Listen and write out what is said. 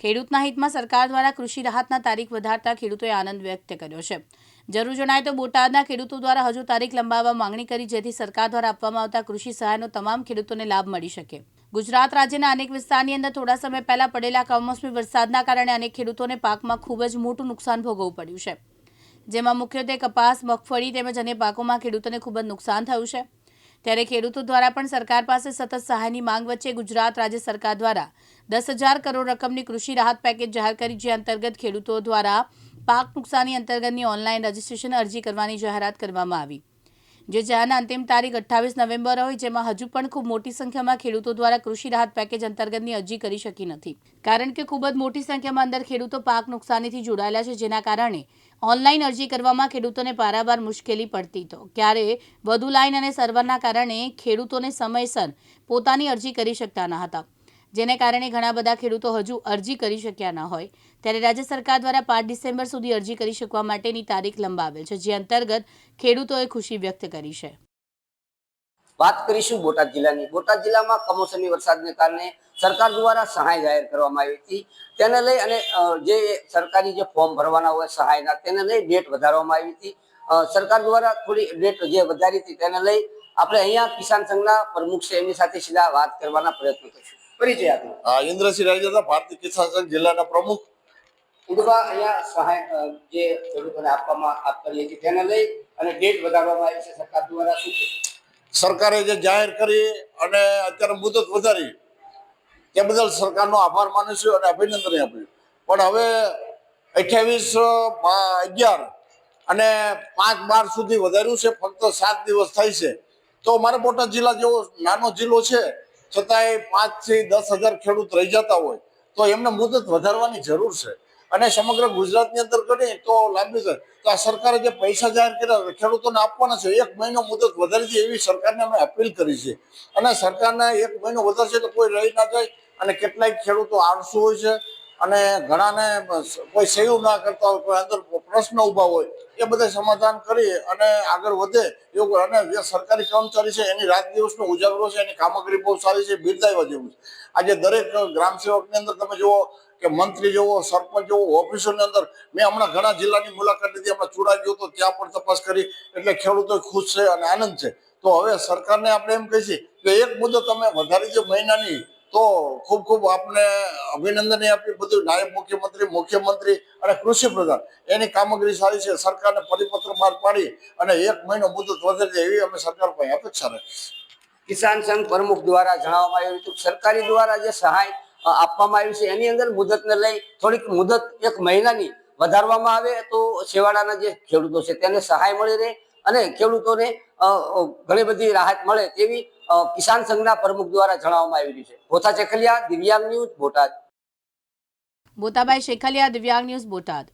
ખેડૂતના હિતમાં સરકાર દ્વારા કૃષિ રાહતના તારીખ વધારતા ખેડૂતોએ આનંદ વ્યક્ત કર્યો છે. જરૂર જણાય તો બોટાદના ખેડૂતો દ્વારા હજુ તારીખ લંબાવવા માંગણી કરી જેથી સરકાર દ્વારા આપવામાં આવતા કૃષિ સહાયનો તમામ ખેડૂતોને લાભ મળી શકે. ગુજરાત રાજ્યના અનેક વિસ્તારની અંદર થોડા સમય પહેલા પડેલા કમોસમી વરસાદના કારણે અનેક ખેડૂતોને પાકમાં ખૂબ જ મોટું નુકસાન ભોગવવું પડ્યું છે. જેમાં મુખ્યત્વે કપાસ, મગફળી તેમજ અન્ય પાકોમાં ખેડૂતોને ખૂબ જ નુકસાન થયું છે. ત્યારે ખેડૂતો દ્વારા પણ સરકાર પાસે સતત સહાયની માંગ વચ્ચે ગુજરાત રાજ્ય સરકાર દ્વારા દસ હજાર કરોડ રકમની કૃષિ રાહત પેકેજ જાહેર કરી, જે અંતર્ગત ખેડૂતો દ્વારા પાક નુકસાની અંતર્ગતની ઓનલાઈન રજીસ્ટ્રેશન અરજી કરવાની જાહેરાત કરવામાં આવી. જે જાહેરના અંતિમ તારીખ અઠ્ઠાવીસ નવેમ્બર હોય, જેમાં હજુ પણ ખૂબ મોટી સંખ્યામાં ખેડૂતો દ્વારા કૃષિ રાહત પેકેજ અંતર્ગતની અરજી કરી શકી નથી. કારણ કે ખૂબ જ મોટી સંખ્યામાં અંદર ખેડૂતો પાક નુકસાનીથી જોડાયેલા છે, જેના કારણે ઓનલાઈન અરજી કરવામાં ખેડૂતોને પારાવાર મુશ્કેલી પડતી તો. ક્યારે વધુ લાઇન અને સર્વરના કારણે ખેડૂતોને સમયસર પોતાની અરજી કરી શકતા ન હતા. જેને કારણે ઘણા બધા ખેડૂતો હજુ અરજી કરી શક્યા ન હોય. ત્યારે રાજ્ય સરકાર દ્વારા પાંચ ડિસેમ્બર સુધી અરજી કરી શકવા માટેની તારીખ લંબાવેલ છે, જે અંતર્ગત ખેડૂતોએ ખુશી વ્યક્ત કરી છે. વાત કરીશું બોટાદ જિલ્લાની. બોટાદ જિલ્લામાં કમોસમી વરસાદને કારણે સરકાર દ્વારા સહાય જાહેર કરવામાં આવી હતી. તેને લઈ અને જે સરકારી જે ફોર્મ ભરવાના હોય સહાયના તેને લઈ ડેટ વધારવામાં આવી હતી. સરકાર દ્વારા થોડી ડેટ જે વધારી હતી તેને લઈ આપણે અહીંયા કિસાન સંઘના પ્રમુખ છે એમની સાથે સીધા વાત કરવાના પ્રયત્ન કરીશું. પરિચય આપ્યો આ ઇન્દ્રસિંહ ભારતીય કિસાન સંઘ જિલ્લાના પ્રમુખ. ઉદવા અહીંયા સહાય જે ખેડૂતોને આપવામાં કરીએ છીએ તેને લઈ અને ડેટ વધારવામાં આવી છે સરકાર દ્વારા શું? સરકારે જે જાહેર કરી અને અત્યારે મુદત વધારી, તે બદલ સરકારનો આભાર માનું છું અને અભિનંદન આપ્યું પણ હવે અઠ્યાવીસ અગિયાર અને પાંચ બાર સુધી વધાર્યું છે, ફક્ત સાત દિવસ થાય છે. તો મારે બોટાદ જિલ્લા જેવો નાનો જિલ્લો છે, છતાંય પાંચથી દસ હજાર ખેડૂત રહી જતા હોય, તો એમને મુદત વધારવાની જરૂર છે. અને સમગ્ર ગુજરાતની અંદર કરીએ તો લાંબી છે તો આ સરકારે જે પૈસા જાહેર કર્યા ખેડૂતોને આપવાના છે, એક મહિનો મુદત વધારી છે એવી સરકારને અમે અપીલ કરી છે. અને સરકારને એક મહિનો વધારશે તો કોઈ રહી ના જાય અને કેટલાય ખેડૂતો આળસુ હોય છે અને ઘણાને કોઈ સેવ ના કરતા હોય, કોઈ અંદર પ્રશ્ન ઊભા હોય, એ બધા સમાધાન કરી અને આગળ વધે એવું અને જે સરકારી કર્મચારી છે, એની રાત દિવસનો ઉજાગરો છે, એની કામગીરી બહુ સારી છે બિરદાવવા જેવું છે. આજે દરેક ગ્રામ સેવકની અંદર તમે જુઓ કે મંત્રી જેવો, સરપંચ જેવો ઓફિસોની અંદર, મેં હમણાં ઘણા જિલ્લાની મુલાકાત લીધી, હમણાં ચૂડા ગયો તો ત્યાં પણ તપાસ કરી, એટલે ખેડૂતો ખુશ છે અને આનંદ છે. તો હવે સરકારને આપણે એમ કહીએ કે એક મુદ્દો તમે વધારી જે મહિનાની તો ખૂબ ખૂબ આપને અભિનંદન આપી બધું. નાયબ મુખ્યમંત્રી મુખ્યમંત્રી અને કૃષિ પ્રધાન. એની કામગીરી સારી છે. સરકારને પરિપત્ર બહાર પાડી અને એક મહિનો મુદત વધારે એવી અમે સરકાર પાસે અપેક્ષા કિસાન સંઘ પ્રમુખ દ્વારા જણાવવામાં આવ્યું હતું સરકારી દ્વારા જે સહાય આપવામાં આવી છે, એની અંદર મુદતને લઈ થોડીક મુદત એક મહિનાની વધારવામાં આવે તો છેવાડાના જે ખેડૂતો છે તેને સહાય મળી રહે અને ખેડૂતોને ઘણી બધી રાહત મળે તેવી કિસાન સંઘના પ્રમુખ દ્વારા જણાવવામાં આવી છે. ભોથા ચેખલિયા દિવ્યાંગ ન્યૂઝ, બોટાદ. બોતાબાઈ શેખલિયા, દિવ્યાંગ ન્યૂઝ, બોટાદ.